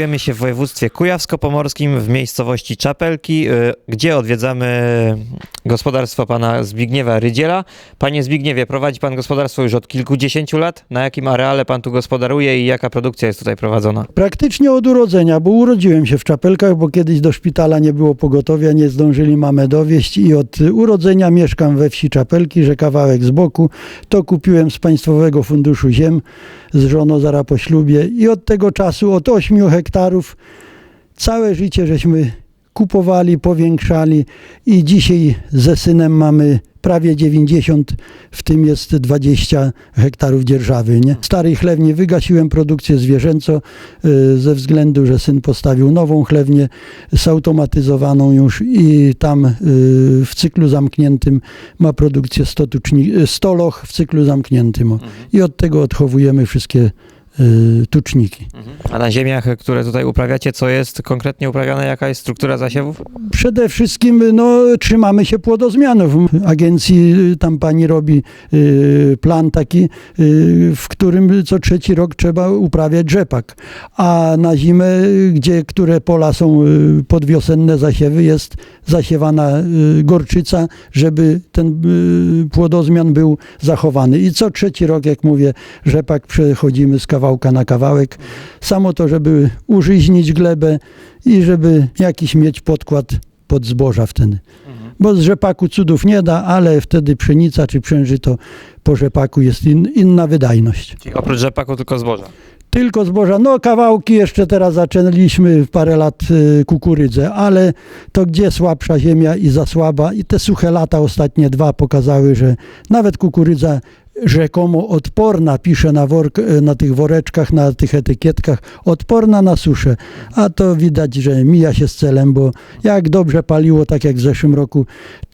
Znajdujemy się w województwie kujawsko-pomorskim w miejscowości Czapelki, y, gdzie odwiedzamy gospodarstwo pana Zbigniewa Rydziela. Panie Zbigniewie, prowadzi pan gospodarstwo już od kilkudziesięciu lat. Na jakim areale pan tu gospodaruje i jaka produkcja jest tutaj prowadzona? Praktycznie od urodzenia, bo urodziłem się w Czapelkach, bo kiedyś do szpitala nie było pogotowia, nie zdążyli mamę dowieść i od urodzenia mieszkam we wsi Czapelki, że kawałek z boku. To kupiłem z Państwowego Funduszu Ziem z żoną zaraz po ślubie i od tego czasu, od 8 hektarów, całe życie żeśmy kupowali, powiększali i dzisiaj ze synem mamy prawie 90, w tym jest 20 hektarów dzierżawy. Nie? Starej chlewni wygasiłem produkcję zwierzęco y, ze względu, że syn postawił nową chlewnię zautomatyzowaną już i tam y, w cyklu zamkniętym ma produkcję 100, tuczni, 100 loch w cyklu zamkniętym. o. I od tego odchowujemy wszystkie y, tuczniki. A na ziemiach, które tutaj uprawiacie, co jest konkretnie uprawiane? Jaka jest struktura zasiewów? Przede wszystkim no, trzymamy się płodozmianów. W agencji y, tam pani robi y, plan taki, y, w którym co trzeci rok trzeba uprawiać rzepak. A na zimę, y, gdzie które pola są y, podwiosenne zasiewy, jest zasiewana y, gorczyca, żeby ten y, płodozmian był zachowany. I co trzeci rok, jak mówię, rzepak przechodzimy z kawałka na kawałek. Samo to, żeby użyźnić glebę i żeby jakiś mieć podkład pod zboża wtedy. Bo z rzepaku cudów nie da, ale wtedy pszenica czy przężyto po rzepaku jest in, inna wydajność. Czyli oprócz rzepaku tylko zboża. Tylko zboża, no kawałki jeszcze teraz zaczęliśmy w parę lat y, kukurydzę, ale to gdzie słabsza ziemia i za słaba i te suche lata ostatnie dwa pokazały, że nawet kukurydza rzekomo odporna, pisze na, work, y, na tych woreczkach, na tych etykietkach, odporna na suszę, a to widać, że mija się z celem, bo jak dobrze paliło, tak jak w zeszłym roku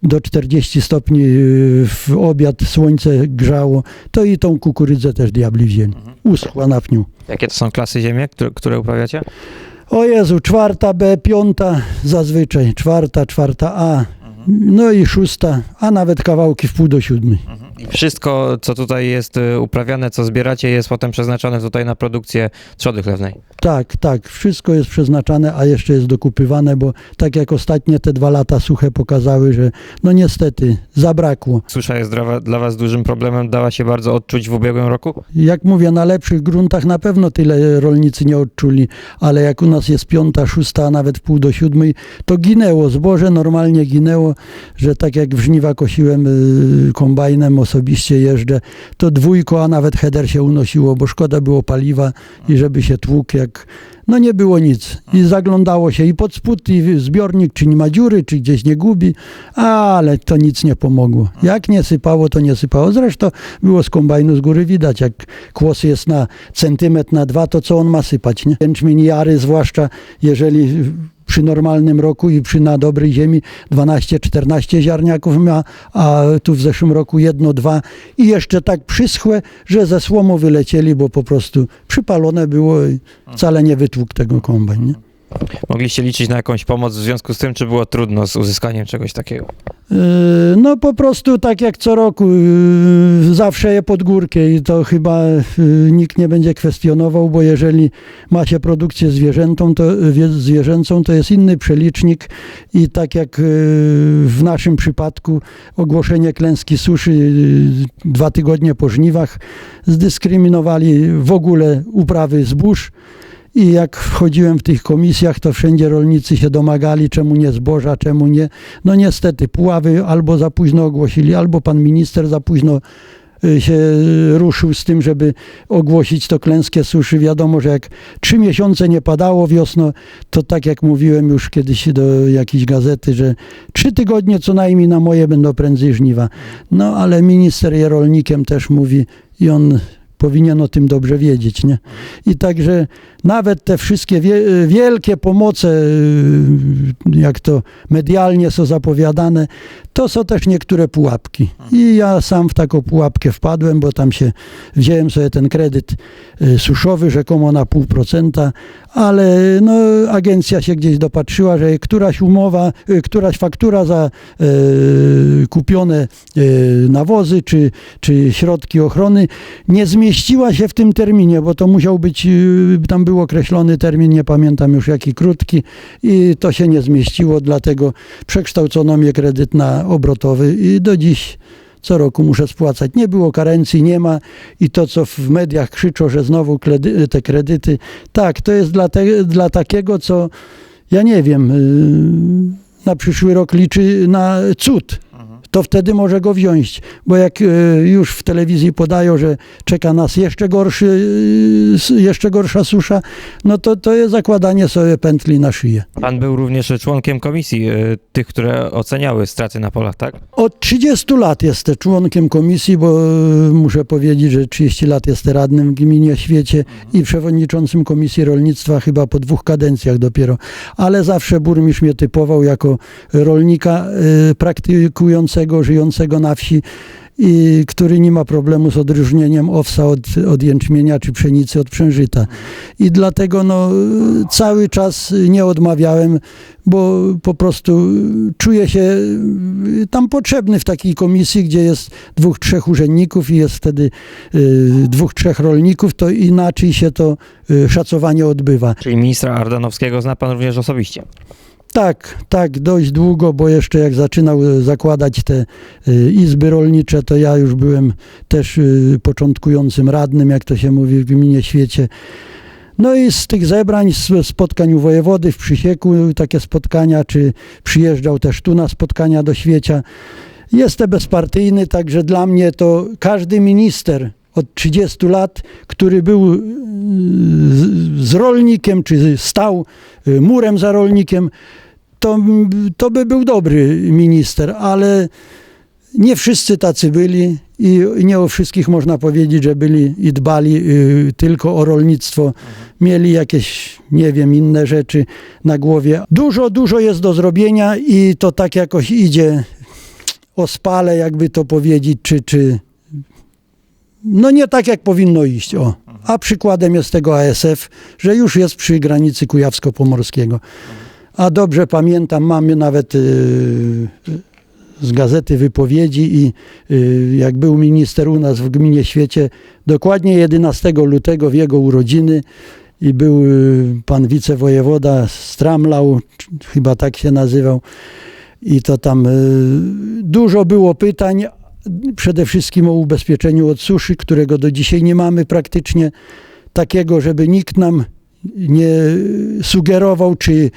do 40 stopni y, w obiad słońce grzało, to i tą kukurydzę też diabli wzięli. Uschła na pniu. Jakie to są klasy ziemi, które, które uprawiacie? O Jezu, czwarta B, piąta zazwyczaj, czwarta, czwarta A, no i szósta, a nawet kawałki w pół do siódmej. I wszystko, co tutaj jest y, uprawiane, co zbieracie, jest potem przeznaczone tutaj na produkcję trzody chlewnej. Tak, tak, wszystko jest przeznaczane, a jeszcze jest dokupywane, bo tak jak ostatnie te dwa lata suche pokazały, że no niestety zabrakło. Susza jest dla, dla Was dużym problemem, dała się bardzo odczuć w ubiegłym roku? Jak mówię, na lepszych gruntach na pewno tyle rolnicy nie odczuli, ale jak u nas jest piąta, szósta, a nawet pół do siódmej, to ginęło, zboże normalnie ginęło, że tak jak w żniwa kosiłem y, kombajnem, osobiście jeżdżę, to dwójko, a nawet header się unosiło, bo szkoda było paliwa i żeby się tłukł, jak no nie było nic. I zaglądało się i pod spód, i zbiornik, czy nie ma dziury, czy gdzieś nie gubi, ale to nic nie pomogło. Jak nie sypało, to nie sypało. Zresztą było z kombajnu z góry widać, jak kłos jest na centymetr, na dwa, to co on ma sypać, nie? Jęczmień jary, zwłaszcza jeżeli przy normalnym roku i przy na dobrej ziemi 12-14 ziarniaków ma, a tu w zeszłym roku jedno, dwa i jeszcze tak przyschłe, że ze słomu wylecieli, bo po prostu przypalone było i wcale nie wytłukł tego kombajn. Nie? Mogliście liczyć na jakąś pomoc w związku z tym, czy było trudno z uzyskaniem czegoś takiego? Yy, No po prostu tak jak co roku, yy, zawsze je pod górkę i to chyba yy, nikt nie będzie kwestionował, bo jeżeli ma się produkcję zwierzętą, to, wie- zwierzęcą, to jest inny przelicznik i tak jak w naszym przypadku ogłoszenie klęski suszy dwa tygodnie po żniwach zdyskryminowali w ogóle uprawy zbóż. I jak wchodziłem w tych komisjach, to wszędzie rolnicy się domagali, czemu nie zboża, czemu nie. No niestety, Puławy albo za późno ogłosili, albo pan minister za późno y, się ruszył z tym, żeby ogłosić to klęskę suszy. Wiadomo, że jak trzy miesiące nie padało wiosno, to tak jak mówiłem już kiedyś do jakiejś gazety, że trzy tygodnie co najmniej na moje będą prędzej żniwa. No ale minister je rolnikiem też mówi i on powinien o tym dobrze wiedzieć, nie? I także nawet te wszystkie wie, wielkie pomoce, y, jak to medialnie są zapowiadane, to są też niektóre pułapki. I ja sam w taką pułapkę wpadłem, bo tam się wziąłem sobie ten kredyt y, suszowy, rzekomo na pół procenta, ale no, agencja się gdzieś dopatrzyła, że któraś umowa, y, któraś faktura za e, kupione e, nawozy czy, czy środki ochrony nie zmieściła się w tym terminie, bo to musiał być, y, tam był określony termin, nie pamiętam już jaki krótki i to się nie zmieściło, dlatego przekształcono mnie kredyt na obrotowy i do dziś co roku muszę spłacać. Nie było karencji, nie ma i to, co w mediach krzyczą, że znowu kredy, te kredyty, tak, to jest dla, te, dla takiego, co ja nie wiem, yy, na przyszły rok liczy na cud. To wtedy może go wziąć, bo jak yy, już w telewizji podają, że czeka nas jeszcze gorszy, s- jeszcze gorsza susza, no to to jest zakładanie sobie pętli na szyję. Pan był również członkiem komisji, y, tych, które oceniały straty na polach, tak? Od 30 lat jestem członkiem komisji, bo e, muszę powiedzieć, że 30 lat jestem radnym w gminie Świecie i przewodniczącym Komisji Rolnictwa chyba po dwóch kadencjach dopiero. Ale zawsze burmistrz mnie typował jako rolnika e, praktykującego, żyjącego na wsi i który nie ma problemu z odróżnieniem owsa od, od jęczmienia czy pszenicy od przężyta. I dlatego no, cały czas nie odmawiałem, bo po prostu czuję się tam potrzebny w takiej komisji, gdzie jest dwóch, trzech urzędników i jest wtedy y, dwóch, trzech rolników, to inaczej się to y, szacowanie odbywa. Czyli ministra Ardanowskiego zna pan również osobiście. Tak, tak, dość długo, bo jeszcze jak zaczynał e, zakładać te e, izby rolnicze, to ja już byłem też e, początkującym radnym, jak to się mówi w gminie Świecie. No i z tych zebrań, z spotkań u wojewody w Przysieku, takie spotkania, czy przyjeżdżał też tu na spotkania do Świecia. Jestem bezpartyjny, także dla mnie to każdy minister od 30 lat, który był z, z rolnikiem, czy stał murem za rolnikiem, to, to by był dobry minister, ale nie wszyscy tacy byli i nie o wszystkich można powiedzieć, że byli i dbali y, tylko o rolnictwo. Mieli jakieś, nie wiem, inne rzeczy na głowie. Dużo, dużo jest do zrobienia i to tak jakoś idzie o spale, jakby to powiedzieć, czy, czy no nie tak jak powinno iść. O. A przykładem jest tego ASF, że już jest przy granicy kujawsko-pomorskiego. A dobrze pamiętam, mamy nawet y, z gazety wypowiedzi i y, jak był minister u nas w gminie Świecie, dokładnie 11 lutego w jego urodziny i był y, pan wicewojewoda Stramlał, chyba tak się nazywał, i to tam dużo było pytań, przede wszystkim o ubezpieczeniu od suszy, którego do dzisiaj nie mamy praktycznie takiego, żeby nikt nam nie sugerował, czy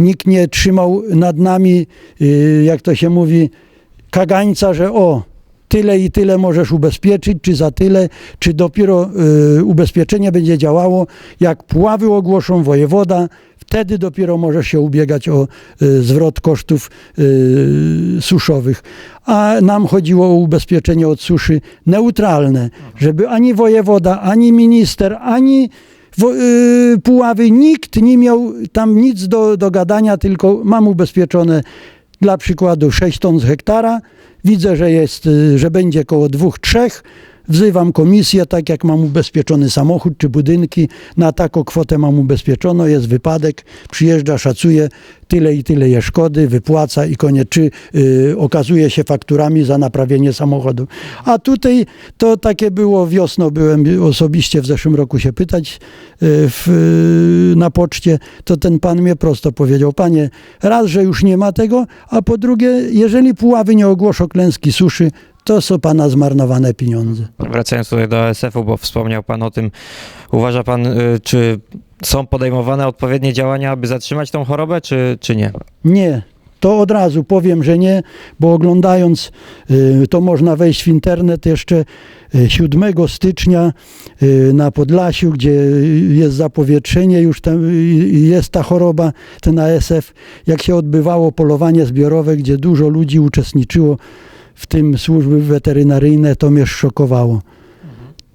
nikt nie trzymał nad nami, y, jak to się mówi, kagańca, że o, tyle i tyle możesz ubezpieczyć, czy za tyle, czy dopiero y, ubezpieczenie będzie działało, jak puławy ogłoszą wojewoda, wtedy dopiero możesz się ubiegać o y, zwrot kosztów suszowych. A nam chodziło o ubezpieczenie od suszy neutralne, żeby ani wojewoda, ani minister, ani wo, y, Puławy, nikt nie miał tam nic do, do gadania, tylko mam ubezpieczone dla przykładu 6 ton z hektara, widzę, że jest, y, że będzie koło 2-3, wzywam komisję, tak jak mam ubezpieczony samochód czy budynki, na taką kwotę mam ubezpieczono, jest wypadek, przyjeżdża, szacuje, tyle i tyle jest szkody, wypłaca i koniec, czy y, okazuje się fakturami za naprawienie samochodu. A tutaj to takie było, wiosną byłem osobiście w zeszłym roku się pytać y, w, y, na poczcie, to ten pan mnie prosto powiedział, panie, raz, że już nie ma tego, a po drugie, jeżeli Puławy nie ogłoszą klęski suszy, to są pana zmarnowane pieniądze. Wracając tutaj do ASF-u, bo wspomniał pan o tym, uważa pan, y, czy są podejmowane odpowiednie działania, aby zatrzymać tą chorobę, czy, czy nie? Nie, to od razu powiem, że nie, bo oglądając, y, to można wejść w internet jeszcze y, 7 stycznia y, na Podlasiu, gdzie jest zapowietrzenie, już tam jest ta choroba, ten ASF, jak się odbywało polowanie zbiorowe, gdzie dużo ludzi uczestniczyło, w tym służby weterynaryjne, to mnie szokowało.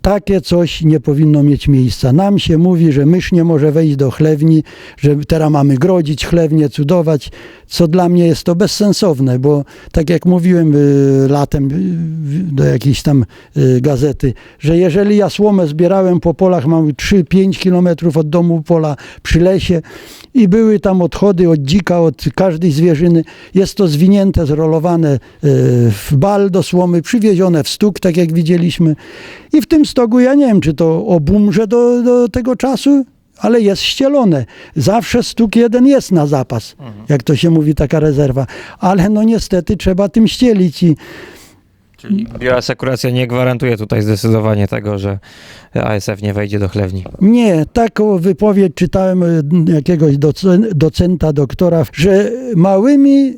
Takie coś nie powinno mieć miejsca. Nam się mówi, że mysz nie może wejść do chlewni, że teraz mamy grodzić chlewnię, cudować, co dla mnie jest to bezsensowne, bo tak jak mówiłem y, latem y, do jakiejś tam y, gazety, że jeżeli ja słomę zbierałem po polach, mam 3-5 kilometrów od domu pola przy lesie i były tam odchody od dzika, od każdej zwierzyny, jest to zwinięte, zrolowane w bal do słomy, przywiezione w stuk, tak jak widzieliśmy. I w tym stogu ja nie wiem, czy to obumrze do, do tego czasu, ale jest ścielone. Zawsze stuk jeden jest na zapas, jak to się mówi, taka rezerwa. Ale no niestety trzeba tym ścielić i Czyli bioasekuracja nie gwarantuje tutaj zdecydowanie tego, że ASF nie wejdzie do chlewni. Nie, taką wypowiedź czytałem e, jakiegoś docen- docenta, doktora, że małymi,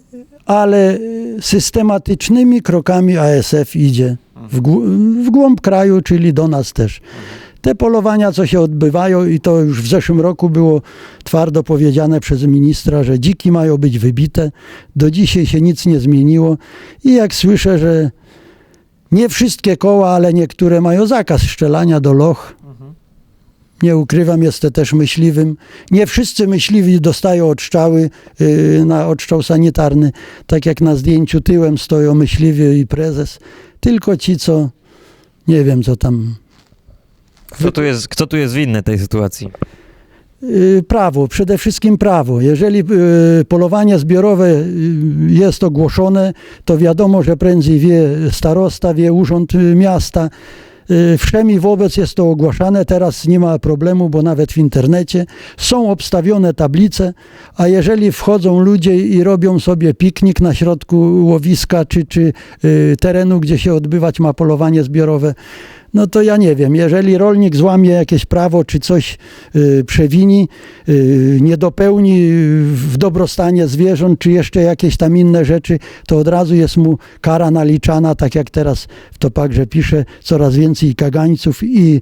ale systematycznymi krokami ASF idzie w, głą- w głąb kraju, czyli do nas też. Te polowania, co się odbywają, i to już w zeszłym roku było twardo powiedziane przez ministra, że dziki mają być wybite. Do dzisiaj się nic nie zmieniło. I jak słyszę, że nie wszystkie koła, ale niektóre mają zakaz strzelania do loch, nie ukrywam, jestem też myśliwym. Nie wszyscy myśliwi dostają odstrzały yy, na odstrzał sanitarny, tak jak na zdjęciu tyłem stoją myśliwi i prezes. Tylko ci, co nie wiem, co tam. Kto tu jest, kto tu jest winny tej sytuacji? Yy, Prawo, przede wszystkim prawo. Jeżeli yy, polowanie zbiorowe jest ogłoszone, to wiadomo, że prędzej wie starosta, wie urząd miasta. Yy, Wszemi wobec jest to ogłaszane, teraz nie ma problemu, bo nawet w internecie są obstawione tablice, a jeżeli wchodzą ludzie i robią sobie piknik na środku łowiska czy, czy yy, terenu, gdzie się odbywać ma polowanie zbiorowe, no to ja nie wiem, jeżeli rolnik złamie jakieś prawo, czy coś y, przewini, y, nie dopełni w dobrostanie zwierząt, czy jeszcze jakieś tam inne rzeczy, to od razu jest mu kara naliczana, tak jak teraz w Topagrze pisze, coraz więcej kagańców i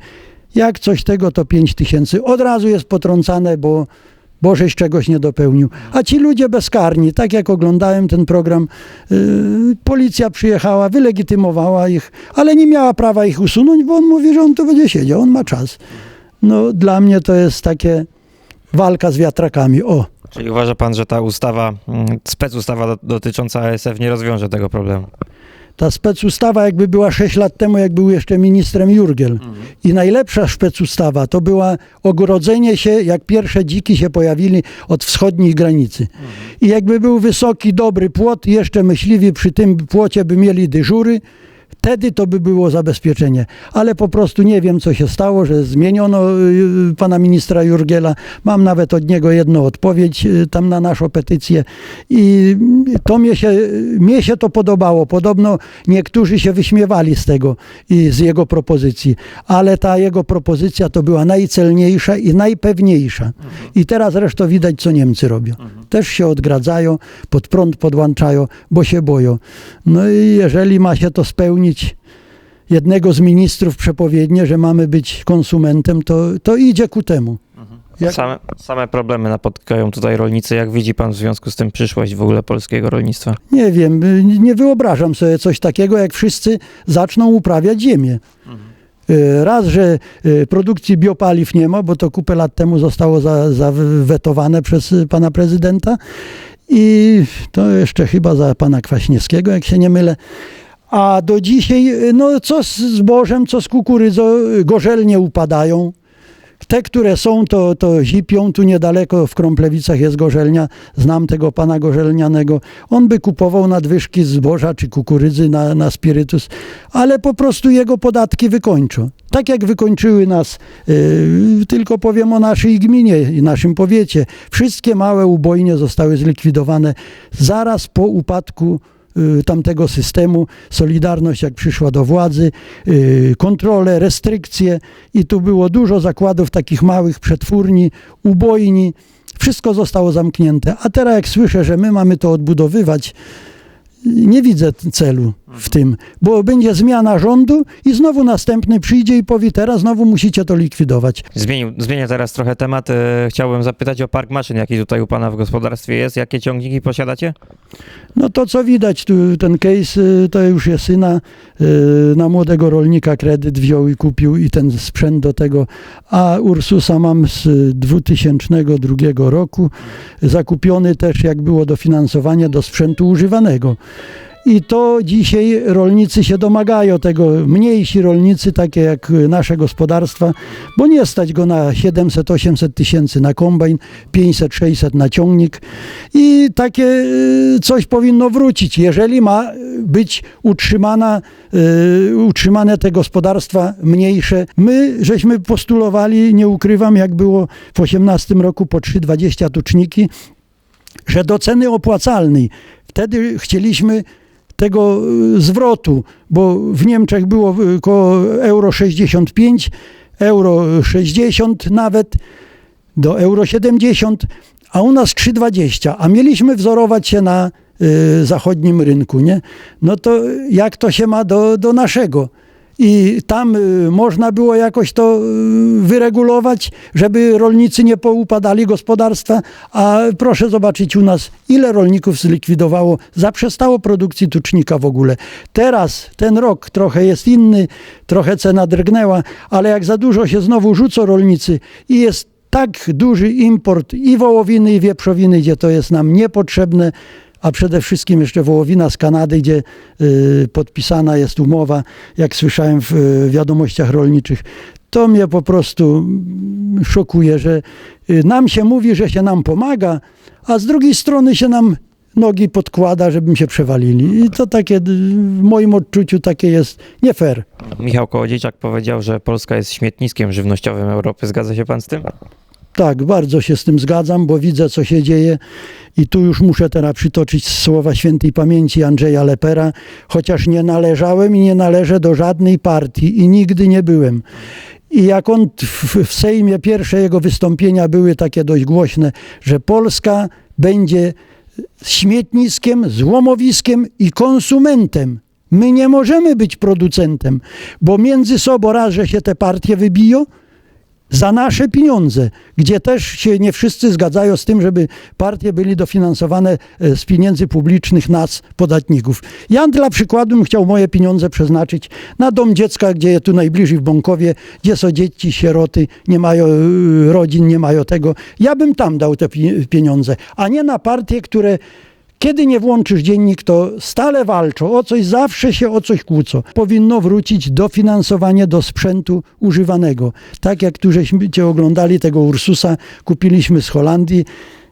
jak coś tego, to 5 tysięcy. Od razu jest potrącane, bo bo żeś czegoś nie dopełnił. A ci ludzie bezkarni, tak jak oglądałem ten program, yy, policja przyjechała, wylegitymowała ich, ale nie miała prawa ich usunąć, bo on mówi, że on tu będzie siedział, on ma czas. No dla mnie to jest takie walka z wiatrakami. O, Czyli uważa pan, że ta ustawa, mm, specustawa do- dotycząca ASF nie rozwiąże tego problemu? Ta specustawa jakby była 6 lat temu, jak był jeszcze ministrem Jurgiel. I najlepsza specustawa to była ogrodzenie się, jak pierwsze dziki się pojawili od wschodniej granicy. I jakby był wysoki, dobry płot, jeszcze myśliwi przy tym płocie by mieli dyżury, wtedy to by było zabezpieczenie. Ale po prostu nie wiem, co się stało, że zmieniono y, pana ministra Jurgiela. Mam nawet od niego jedną odpowiedź y, tam na naszą petycję i to mnie się, mnie się to podobało. Podobno niektórzy się wyśmiewali z tego i z jego propozycji, ale ta jego propozycja to była najcelniejsza i najpewniejsza. I teraz zresztą widać, co Niemcy robią. Też się odgradzają, pod prąd podłączają, bo się boją. No i jeżeli ma się to spełnić, jednego z ministrów przepowiednie, że mamy być konsumentem, to, to idzie ku temu. Jak- Same, same problemy napotykają tutaj rolnicy. Jak widzi pan w związku z tym przyszłość w ogóle polskiego rolnictwa? Nie wiem, nie wyobrażam sobie coś takiego, jak wszyscy zaczną uprawiać ziemię. Y, Raz, że y, produkcji biopaliw nie ma, bo to kupę lat temu zostało za- zawetowane przez y, pana prezydenta i to jeszcze chyba za pana Kwaśniewskiego, jak się nie mylę. A do dzisiaj, y, no co z zbożem, co z kukurydzą, y, gorzelnie upadają. Te, które są, to, to zipią. Tu niedaleko w Krąplewicach jest gorzelnia. Znam tego pana gorzelnianego. On by kupował nadwyżki zboża czy kukurydzy na, na spirytus, ale po prostu jego podatki wykończą. Tak jak wykończyły nas, yy, tylko powiem o naszej gminie i naszym powiecie. Wszystkie małe ubojnie zostały zlikwidowane zaraz po upadku tamtego systemu. Solidarność, jak przyszła do władzy, y, kontrole, restrykcje i tu było dużo zakładów takich małych przetwórni, ubojni. Wszystko zostało zamknięte. A teraz jak słyszę, że my mamy to odbudowywać, nie widzę celu. W tym, bo będzie zmiana rządu i znowu następny przyjdzie i powie teraz znowu musicie to likwidować. Zmienił, zmienię teraz trochę temat. E, Chciałbym zapytać o park maszyn, jaki tutaj u pana w gospodarstwie jest. Jakie ciągniki posiadacie? No to co widać, tu ten case y, to już jest syna y, na młodego rolnika kredyt wziął i kupił i ten sprzęt do tego, a Ursusa mam z 2002 roku, zakupiony też jak było dofinansowanie do sprzętu używanego. I to dzisiaj rolnicy się domagają tego, mniejsi rolnicy, takie jak nasze gospodarstwa, bo nie stać go na 700-800 tysięcy na kombajn, 500-600 na ciągnik i takie y, coś powinno wrócić, jeżeli ma być utrzymana, y, utrzymane te gospodarstwa mniejsze. My żeśmy postulowali, nie ukrywam, jak było w 18 roku po 3,20 tuczniki, że do ceny opłacalnej. Wtedy chcieliśmy tego y, zwrotu, bo w Niemczech było y, koło euro 65, euro 60 nawet, do euro 70, a u nas 3,20, a mieliśmy wzorować się na y, zachodnim rynku, nie? No to jak to się ma do, do naszego? I tam y, można było jakoś to y, wyregulować, żeby rolnicy nie poupadali gospodarstwa, a proszę zobaczyć u nas, ile rolników zlikwidowało, zaprzestało produkcji tucznika w ogóle. Teraz ten rok trochę jest inny, trochę cena drgnęła, ale jak za dużo się znowu rzucą rolnicy i jest tak duży import i wołowiny, i wieprzowiny, gdzie to jest nam niepotrzebne, a przede wszystkim jeszcze wołowina z Kanady, gdzie y, podpisana jest umowa, jak słyszałem w y, wiadomościach rolniczych. To mnie po prostu mm, szokuje, że y, nam się mówi, że się nam pomaga, a z drugiej strony się nam nogi podkłada, żebym się przewalili. I to takie, w moim odczuciu, takie jest nie fair. Michał Kołodziejczak powiedział, że Polska jest śmietniskiem żywnościowym Europy. Zgadza się pan z tym? Tak, bardzo się z tym zgadzam, bo widzę, co się dzieje i tu już muszę teraz przytoczyć słowa świętej pamięci Andrzeja Lepera, chociaż nie należałem i nie należę do żadnej partii i nigdy nie byłem. I jak on w, w Sejmie, pierwsze jego wystąpienia były takie dość głośne, że Polska będzie śmietniskiem, złomowiskiem i konsumentem. My nie możemy być producentem, bo między sobą raz, że się te partie wybiją, za nasze pieniądze, gdzie też się nie wszyscy zgadzają z tym, żeby partie byli dofinansowane e, z pieniędzy publicznych nas, podatników. Ja dla przykładu bym chciał moje pieniądze przeznaczyć na dom dziecka, gdzie je tu najbliżej w Bąkowie, gdzie są dzieci, sieroty, nie mają e, rodzin, nie mają tego. Ja bym tam dał te pi- pieniądze, a nie na partie, które kiedy nie włączysz dziennik, to stale walczą o coś, zawsze się o coś kłócą. Powinno wrócić dofinansowanie do sprzętu używanego. Tak jak tu żeśmy cię oglądali tego Ursusa, kupiliśmy z Holandii.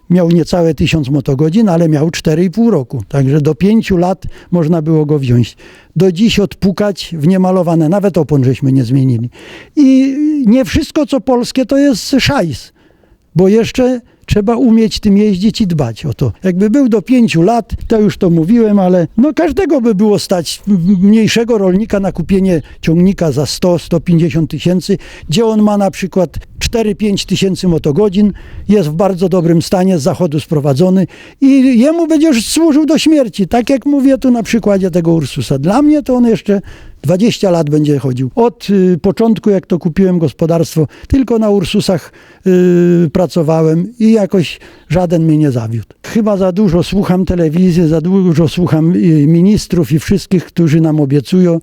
Miał niecałe 1000 motogodzin, ale miał 4,5 roku. Także do 5 lat można było go wziąć. Do dziś odpukać w niemalowane, nawet opon żeśmy nie zmienili. I nie wszystko co polskie to jest szajs bo jeszcze trzeba umieć tym jeździć i dbać o to. Jakby był do pięciu lat, to już to mówiłem, ale no każdego by było stać, mniejszego rolnika na kupienie ciągnika za 100-150 tysięcy, gdzie on ma na przykład 4-5 tysięcy motogodzin, jest w bardzo dobrym stanie, z zachodu sprowadzony i jemu będziesz służył do śmierci, tak jak mówię tu na przykładzie tego Ursusa. Dla mnie to on jeszcze 20 lat będzie chodził. Od y, początku, jak to kupiłem gospodarstwo, tylko na Ursusach y, pracowałem i jakoś żaden mnie nie zawiódł. Chyba za dużo słucham telewizji, za dużo słucham y, ministrów i wszystkich, którzy nam obiecują.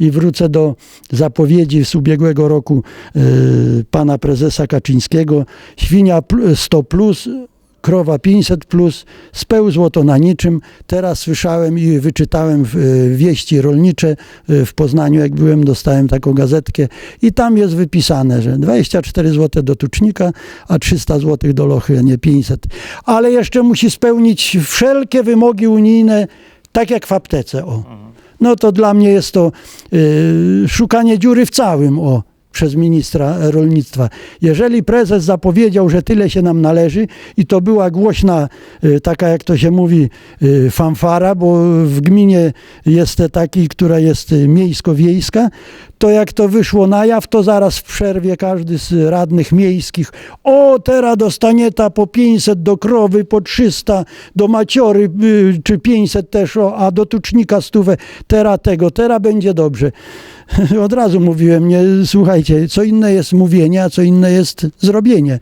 I wrócę do zapowiedzi z ubiegłego roku y, pana prezesa Kaczyńskiego. Świnia pl- 100 plus, krowa 500 plus, spełzło to na niczym. Teraz słyszałem i wyczytałem w, e, wieści rolnicze e, w Poznaniu, jak byłem, dostałem taką gazetkę i tam jest wypisane, że 24 zł do tucznika, a 300 zł do lochy, a nie 500. Ale jeszcze musi spełnić wszelkie wymogi unijne, tak jak w aptece. O. No to dla mnie jest to e, szukanie dziury w całym. O przez ministra rolnictwa. Jeżeli prezes zapowiedział, że tyle się nam należy i to była głośna, y, taka jak to się mówi, y, fanfara, bo w gminie jest taki, która jest y, miejsko-wiejska, to jak to wyszło na jaw, to zaraz w przerwie każdy z radnych miejskich, o teraz dostanie ta po 500 do krowy, po 300 do maciory, czy 500 też, o, a do tucznika stówę, teraz tego, teraz będzie dobrze. Od razu mówiłem, nie, słuchajcie, co inne jest mówienie, a co inne jest zrobienie.